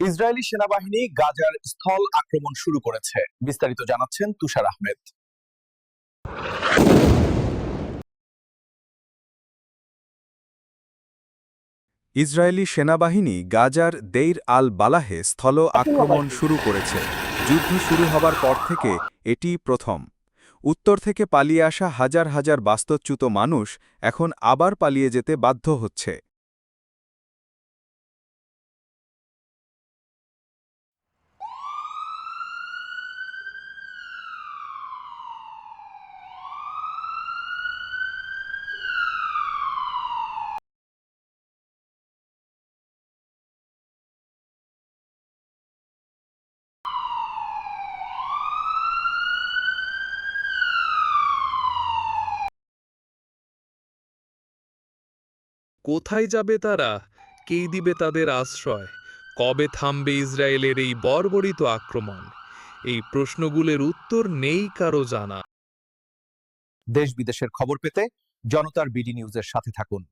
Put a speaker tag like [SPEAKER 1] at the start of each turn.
[SPEAKER 1] Israeli সেনাবাহিনী গাজার স্থল আক্রমণ শুরু করেছে। বিস্তারিত জানাচ্ছেন তুষার আহমেদ।
[SPEAKER 2] ইসরায়েলি সেনাবাহিনী গাজার দেইর আল বালাহে স্থল আক্রমণ শুরু করেছে। যুদ্ধ শুরু হবার পর থেকে এটি প্রথম। উত্তর থেকে পালিয়ে আসা হাজার হাজার বাস্তুচ্যুত মানুষ এখন আবার পালিয়ে যেতে বাধ্য হচ্ছে।
[SPEAKER 3] কোথায় যাবে তারা? কেই দিবে তাদের আশ্রয়? কবে থামবে ইসরায়েলের এই বর্বরিত আক্রমণ? এই প্রশ্নগুলোর উত্তর নেই কারও জানা।
[SPEAKER 1] দেশ বিদেশের খবর পেতে জনতার বিডি নিউজের সাথে থাকুন।